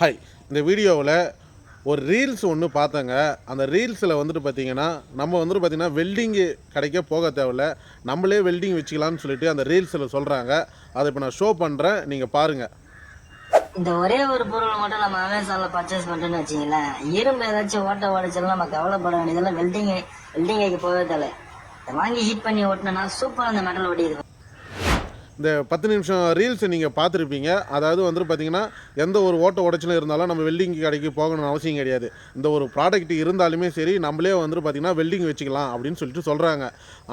Hi இந்த வீடியோவில் ஒரு ரீல்ஸ் ஒன்று பார்த்தேங்க. அந்த ரீல்ஸில் வந்துட்டு பார்த்தீங்கன்னா நம்ம வந்துட்டு பார்த்தீங்கன்னா வெல்டிங்கு கடைக்க போக தேவையில்ல. நம்மளே வெல்டிங் வச்சுக்கலாம்னு சொல்லிட்டு அந்த ரீல்ஸில் சொல்கிறாங்க அதை இப்போ நான் ஷோ பண்ணுறேன் நீங்கள் பாருங்கள் இந்த ஒரே ஒரு பொருள் மட்டும் நம்ம அமேசானில் பர்ச்சேஸ் பண்ணுறோன்னு வச்சுங்களேன் இரும்பு ஏதாச்சும் ஓட்ட உடைச்சாலும் நம்ம கவலைப்பட வேண்டியதெல்லாம் வெல்டிங் வெல்டிங்கைக்கு போகவே தேவை வாங்கி ஹீட் பண்ணி ஓட்டினா சூப்பராக அந்த மெட்டல் ஓடிடுது. இந்த பத்து நிமிஷம் ரீல்ஸை நீங்கள் பார்த்துருப்பீங்க. அதாவது வந்துட்டு பார்த்தீங்கன்னா எந்த ஒரு ஓட்ட உடச்சலும் இருந்தாலும் நம்ம வெல்டிங் கடைக்கு போகணும்னு அவசியம் கிடையாது. இந்த ஒரு ப்ராடக்ட் இருந்தாலுமே சரி நம்மளே வந்துட்டு பார்த்தீங்கன்னா வெல்டிங் வச்சுக்கலாம் அப்படின்னு சொல்லிட்டு சொல்கிறாங்க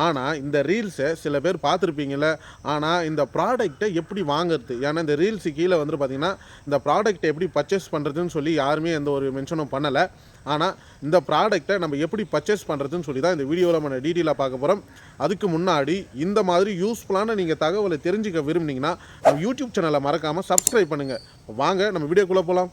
ஆனால் இந்த ரீல்ஸை சில பேர் பார்த்துருப்பீங்கள்ல ஆனால் இந்த ப்ராடக்ட்டை எப்படி வாங்குறது? ஏன்னா இந்த ரீல்ஸு கீழே வந்துட்டு பார்த்தீங்கன்னா இந்த ப்ராடக்ட்டை எப்படி பர்ச்சேஸ் பண்ணுறதுன்னு சொல்லி யாருமே எந்த ஒரு மென்ஷனும் பண்ணலை. ஆனால் இந்த ப்ராடக்ட்டை நம்ம எப்படி பர்ச்சேஸ் பண்ணுறதுன்னு சொல்லி தான் இந்த வீடியோவில் நம்ம டீட்டெயிலாக பார்க்க போகிறோம் அதுக்கு முன்னாடி இந்த மாதிரி யூஸ்ஃபுல்லான நீங்கள் தகவலை தெரிஞ்சுக்க விரும்புனீங்கன்னா நம்ம யூடியூப் சேனலை மறக்காமல் சப்ஸ்கிரைப் பண்ணுங்கள் வாங்க நம்ம வீடியோக்குள்ளே போகலாம்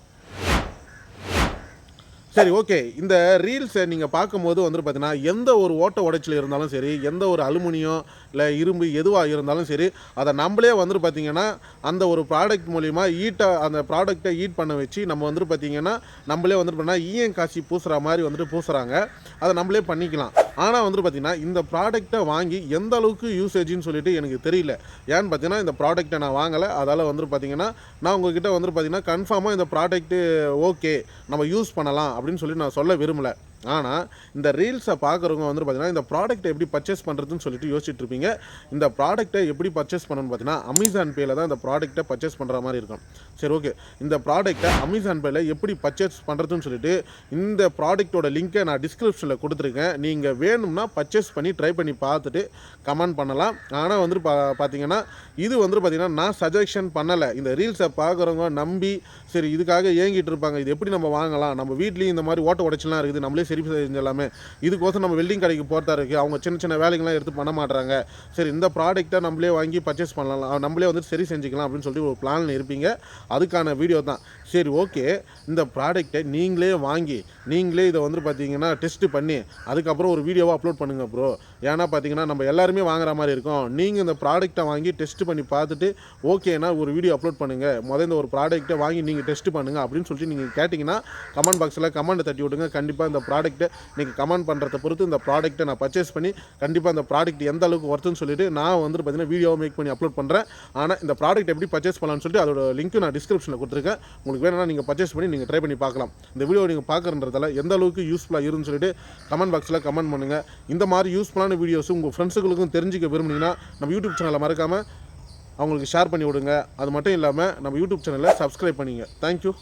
சரி ஓகே இந்த ரீல்ஸை நீங்கள் பார்க்கும்போது வந்துட்டு பார்த்தீங்கன்னா எந்த ஒரு ஓட்ட உடைச்சல் இருந்தாலும் சரி எந்த ஒரு அலுமினியம் இல்லை இரும்பு எதுவாக இருந்தாலும் சரி அதை நம்மளே வந்துட்டு பார்த்தீங்கன்னா அந்த ஒரு ப்ராடக்ட் மூலிமா ஈட்டை அந்த ப்ராடக்ட்டை ஈட் பண்ண வச்சு நம்ம வந்துட்டு பார்த்தீங்கன்னா நம்மளே வந்துட்டு பார்த்தீங்கன்னா ஈயம் காசி பூசுகிற மாதிரி வந்துட்டு பூசுகிறாங்க அதை நம்மளே பண்ணிக்கலாம். ஆனால் வந்துட்டு பார்த்தீங்கன்னா இந்த ப்ராடக்ட்டை வாங்கி எந்த அளவுக்கு யூசேஜின்னு சொல்லிட்டு எனக்கு தெரியல. ஏன்னு பார்த்தீங்கன்னா இந்த ப்ராடக்ட்டை நான் வாங்கலை. அதால் வந்துட்டு பார்த்தீங்கன்னா நான் உங்ககிட்ட வந்துட்டு பார்த்தீங்கன்னா கன்ஃபார்மாக இந்த ப்ராடக்ட்டு ஓகே நம்ம யூஸ் பண்ணலாம் அப்படின்னு சொல்லி நான் சொல்ல விரும்பலை. ஆனால் இந்த ரீல்ஸை பார்க்குறவங்க வந்து பார்த்தீங்கன்னா இந்த ப்ராடக்ட்டை எப்படி பர்ச்சேஸ் பண்ணுறதுன்னு சொல்லிட்டு யோசிச்சுட்டு இருப்பீங்க. இந்த ப்ராடக்ட்டை எப்படி பர்ச்சேஸ் பண்ணணும்னு பார்த்தீங்கன்னா அமேசான் பேயில் தான் இந்த ப்ராடக்ட்டை பர்ச்சேஸ் பண்ணுற மாதிரி இருக்கும். சரி ஓகே இந்த ப்ராடக்ட்டை அமேசான் பேயில் எப்படி பர்ச்சேஸ் பண்ணுறதுன்னு சொல்லிட்டு இந்த ப்ராடக்ட்டோட லிங்க்கை நான் டிஸ்கிரிப்ஷனில் கொடுத்துருக்கேன். நீங்கள் வேணும்னா பர்ச்சேஸ் பண்ணி ட்ரை பண்ணி பார்த்துட்டு கமெண்ட் பண்ணலாம். ஆனால் வந்துட்டு பா பார்த்தீங்கன்னா இது வந்துட்டு பார்த்தீங்கன்னா நான் சஜஷன் பண்ணலை. இந்த ரீல்ஸை பார்க்குறவங்க நம்பி சரி இதுக்காக ஏங்கிட்டு இருப்பாங்க. இது எப்படி நம்ம வாங்கலாம்? நம்ம வீட்லேயும் இந்த மாதிரி ஓட்ட உடைச்சலாம் இருக்குது. நம்மளே சரி செஞ்சிடலாமே இதுக்கோசம் நம்ம வெல்டிங் கடைக்கு போகிறதா இருக்குது அவங்க சின்ன சின்ன வேலைகள்லாம் எடுத்து பண்ண மாட்றாங்க. சரி இந்த ப்ராடக்ட்டை நம்மளே வாங்கி பர்ச்சேஸ் பண்ணலாம். நம்மளே வந்து சரி செஞ்சுக்கலாம் அப்படின்னு சொல்லிட்டு ஒரு பிளான் இருப்பீங்க. அதுக்கான வீடியோ தான். சரி ஓகே இந்த ப்ராடக்ட்டை நீங்களே வாங்கி நீங்களே இதை வந்து பார்த்தீங்கன்னா டெஸ்ட்டு பண்ணி அதுக்கப்புறம் ஒரு வீடியோவை அப்லோட் பண்ணுங்கள் ப்ரோ ஏன்னா பார்த்தீங்கன்னா நம்ம எல்லாருமே வாங்குற மாதிரி இருக்கும். நீங்கள் இந்த ப்ராடக்ட்டை வாங்கி டெஸ்ட் பண்ணி பார்த்துட்டு ஓகேனா ஒரு வீடியோ அப்லோட் பண்ணுங்கள் முதல்ல இந்த ஒரு ப்ராடக்ட்டை வாங்கி நீங்கள் டெஸ்ட் பண்ணுங்கள் அப்படின்னு சொல்லிட்டு நீங்கள் கேட்டிங்கன்னா கமெண்ட் பாக்ஸில் கமெண்ட் தட்டி விடுங்க. கண்டிப்பாக இந்த ப்ராடக்ட்டை நீங்கள் கமெண்ட் பண்ணுறத பொறுத்து இந்த ப்ராடக்ட்டை நான் பர்ச்சேஸ் பண்ணி கண்டிப்பாக இந்த ப்ராடக்ட் எந்த அளவுக்கு ஒர்த்துன்னு சொல்லிட்டு நான் வந்துட்டு பார்த்தீங்கன்னா வீடியோவை மேக் பண்ணி அப்லோட் பண்ணுறேன் ஆனால் இந்த ப்ராடக்ட் எப்படி பர்ச்சேஸ் பண்ணலாம்னு சொல்லிட்டு அதோட லிங்க்கு நான் டிஸ்கிரிப்ஷனில் கொடுத்துருக்கேன். உங்களுக்கு வேணும்னா நீங்கள் பர்ச்சேஸ் பண்ணி நீங்கள் ட்ரை பண்ணி பார்க்கலாம். இந்த வீடியோ நீங்கள் பார்க்குறன்றதால எந்த அளவுக்கு யூஸ்ஃபுல்லாக இருன்னு சொல்லிட்டு கமெண்ட் பாக்ஸில் கமெண்ட் பண்ணுங்கள் இந்த மாதிரி யூஸ்ஃபுல்லான வீடியோஸ் உங்கள் ஃப்ரெண்ட்ஸுகளுக்கும் தெரிஞ்சுக்க விரும்புனீங்கன்னா நம்ம யூடியூப் சேனலை மறக்காமல் அவங்களுக்கு ஷேர் பண்ணி விடுங்க. அது மட்டும் இல்லாமல் நம்ம யூடியூப் சேனலை சப்ஸ்கிரைப் பண்ணிங்க. தேங்க்யூ